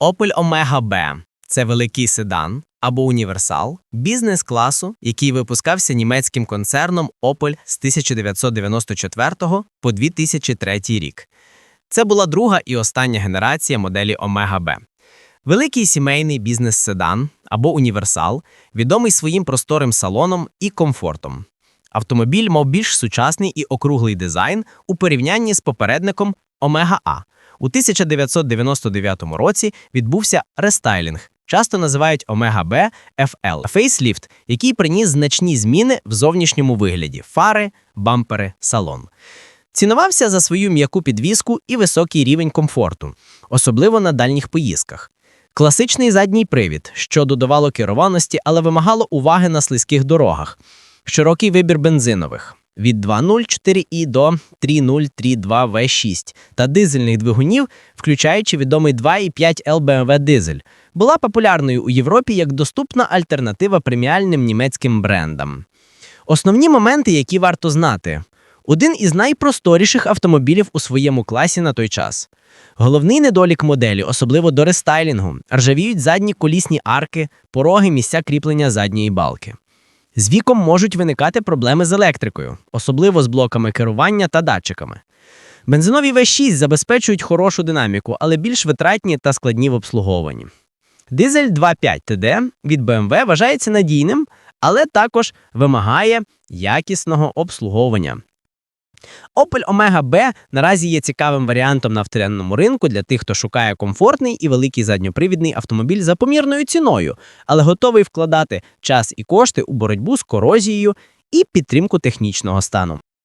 Opel Omega B це великий седан або універсал бізнес-класу, який випускався німецьким концерном Opel з 1994 по 2003 рік. Це була друга і остання генерація моделі Omega B. Великий сімейний бізнес-седан або універсал, відомий своїм просторим салоном і комфортом. Автомобіль мав більш сучасний і округлий дизайн у порівнянні з попередником Омега А. У 1999 році відбувся рестайлінг, часто називають Омега Б FL, фейсліфт, який приніс значні зміни в зовнішньому вигляді фари, бампери, салон. Цінувався за свою м'яку підвіску і високий рівень комфорту, особливо на дальніх поїздках. Класичний задній привід, що додавало керованості, але вимагало уваги на слизьких дорогах. Широкий вибір бензинових від 2.0 до 3.0 3.2 V6 та дизельних двигунів, включаючи відомий 2.5 LBMW дизель, була популярною у Європі як доступна альтернатива преміальним німецьким брендам. Основні моменти, які варто знати. Один із найпросторіших автомобілів у своєму класі на той час. Головний недолік моделі, особливо до рестайлінгу, ржавіють задні колісні арки, пороги, місця кріплення задньої балки. З віком можуть виникати проблеми з електрикою, особливо з блоками керування та датчиками. Бензинові V6 забезпечують хорошу динаміку, але більш витратні та складні в обслуговуванні. Дизель 2.5 TD від BMW вважається надійним, але також вимагає якісного обслуговування. Opel Omega B наразі є цікавим варіантом на вторинному ринку для тих, хто шукає комфортний і великий задньопривідний автомобіль за помірною ціною, але готовий вкладати час і кошти у боротьбу з корозією і підтримку технічного стану.